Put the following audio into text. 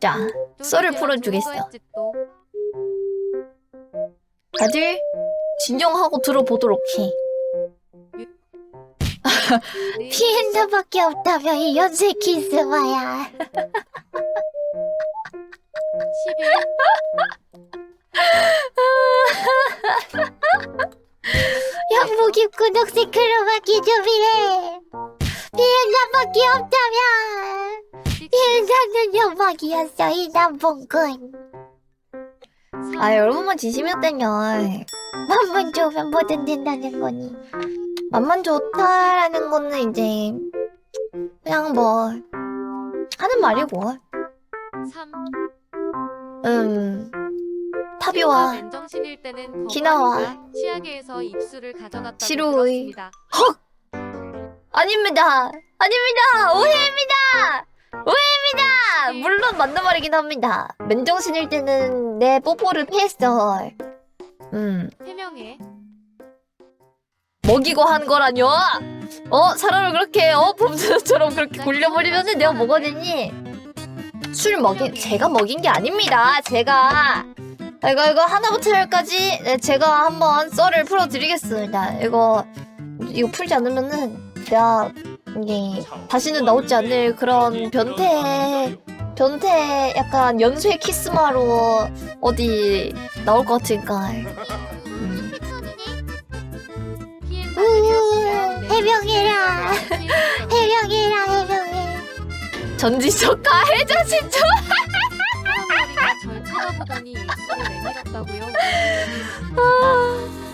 자, 썰을 풀어주겠어. 다들 진정하고 들어보도록 해. 피엔드밖에 없다며 이 연쇄 키스마야. 양복 입고 녹색 크로마키 준비해. 피엔드밖에 없다며. 1장년 연막이었어 이 남봉군. 아 여러분만 진심이었다면 맘만 좋으면 뭐든 된다는 거니. 맘만 좋다라는 거는 이제 그냥 뭐 하는 말이고. 음 타비와 기나와 지루이. 헉! 아닙니다. 아닙니다. 오해입니다. 오해입니다. 물론 맞는 말이긴 합니다. 맨정신일 때는 내 뽀뽀를 피했어. 음. 해명해 먹이고 한 거라뇨? 어? 사람을 그렇게 어? 범죄자처럼 그렇게 굴려버리면은 내가 뭐가 되니? 술 먹인 제가 먹인 게 아닙니다. 제가 이거 이거 하나부터 열까지 네, 제가 한번 썰을 풀어드리겠습니다. 이거 이거 풀지 않으면은 내가 이게 다시는 나오지 않을 그런 변태 변태 약간 연쇄 키스마로 어디 나올 것 같으니까. 음. 우 해명해라. 해명해라 해명해. 전지적과 해저 신청. 사람머리가 절 쳐다보더니 입술을 내밀었다고요. 아,